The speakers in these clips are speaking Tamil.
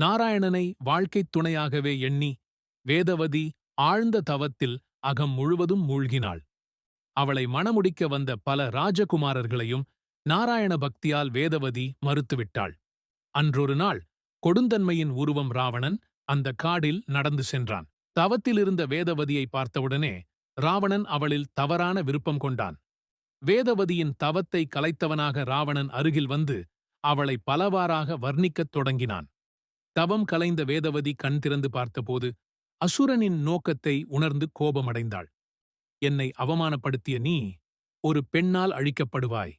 நாராயணனை வாழ்க்கைத் துணையாகவே எண்ணி வேதவதி ஆழ்ந்த தவத்தில் அகம் முழுவதும் மூழ்கினாள். அவளை மணமுடிக்க வந்த பல ராஜகுமாரர்களையும் நாராயண பக்தியால் வேதவதி மறுத்துவிட்டாள். அன்றொரு நாள் கொடுந்தன்மையின் உருவம் ராவணன் அந்த காடில் நடந்து சென்றான். தவத்திலிருந்த வேதவதியை பார்த்தவுடனே ராவணன் அவளில் தவறான விருப்பம் கொண்டான். வேதவதியின் தவத்தை கலைத்தவனாக ராவணன் அருகில் வந்து அவளை பலவாறாக வர்ணிக்கத் தொடங்கினான். தவம் கலைந்த வேதவதி கண் திறந்து பார்த்தபோது அசுரனின் நோக்கத்தை உணர்ந்து கோபமடைந்தாள். என்னை அவமானப்படுத்திய நீ ஒரு பெண்ணால் அழிக்கப்படுவாய்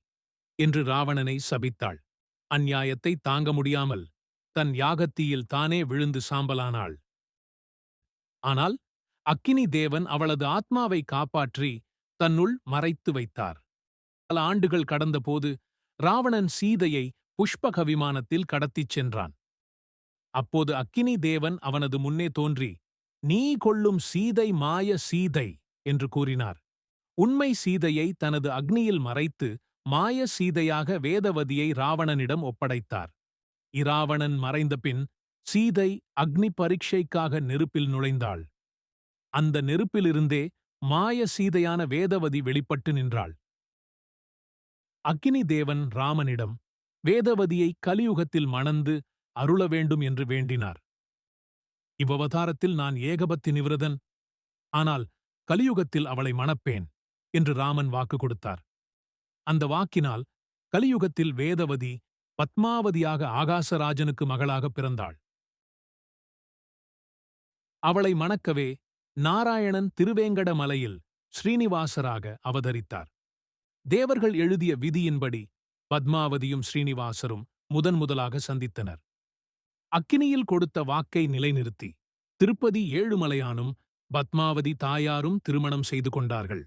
என்று ராவணனை சபித்தாள். அந்நியாயத்தை தாங்க முடியாமல் தன் யாகத்தீயில் தானே விழுந்து சாம்பலானாள். ஆனால் அக்கினி தேவன் அவளது ஆத்மாவை காப்பாற்றி தன்னுள் மறைத்து வைத்தார். பல ஆண்டுகள் கடந்தபோது ராவணன் சீதையை புஷ்பக விமானத்தில் கடத்திச் சென்றான். அப்போது அக்கினி தேவன் அவனது முன்னே தோன்றி நீ கொள்ளும் சீதை மாய சீதை என்று கூறினார். உண்மை சீதையை தனது அக்னியில் மறைத்து மாய சீதையாக வேதவதியை ராவணனிடம் ஒப்படைத்தார். இராவணன் மறைந்த பின் சீதை அக்னி பரீட்சைக்காக நெருப்பில் நுழைந்தாள். அந்த நெருப்பிலிருந்தே மாய சீதையான வேதவதி வெளிப்பட்டு நின்றாள். அக்னி தேவன் ராமனிடம் வேதவதியை கலியுகத்தில் மணந்து அருள வேண்டும் என்று வேண்டினார். இவ்வவதாரத்தில் நான் ஏகபத்தி நிவிரதன் ஆனால் கலியுகத்தில் அவளை மணப்பேன் என்று ராமன் வாக்கு கொடுத்தார். அந்த வாக்கினால் கலியுகத்தில் வேதவதி பத்மாவதியாக ஆகாசராஜனுக்கு மகளாக பிறந்தாள். அவளை மணக்கவே நாராயணன் திருவேங்கட மலையில் ஸ்ரீனிவாசராக அவதரித்தார். தேவர்கள் எழுதிய விதியின்படி பத்மாவதியும் ஸ்ரீனிவாசரும் முதன் முதலாக சந்தித்தனர். அக்கினியில் கொடுத்த வாக்கை நிலைநிறுத்தி திருப்பதி ஏழுமலையானும் பத்மாவதி தாயாரும் திருமணம் செய்து கொண்டார்கள்.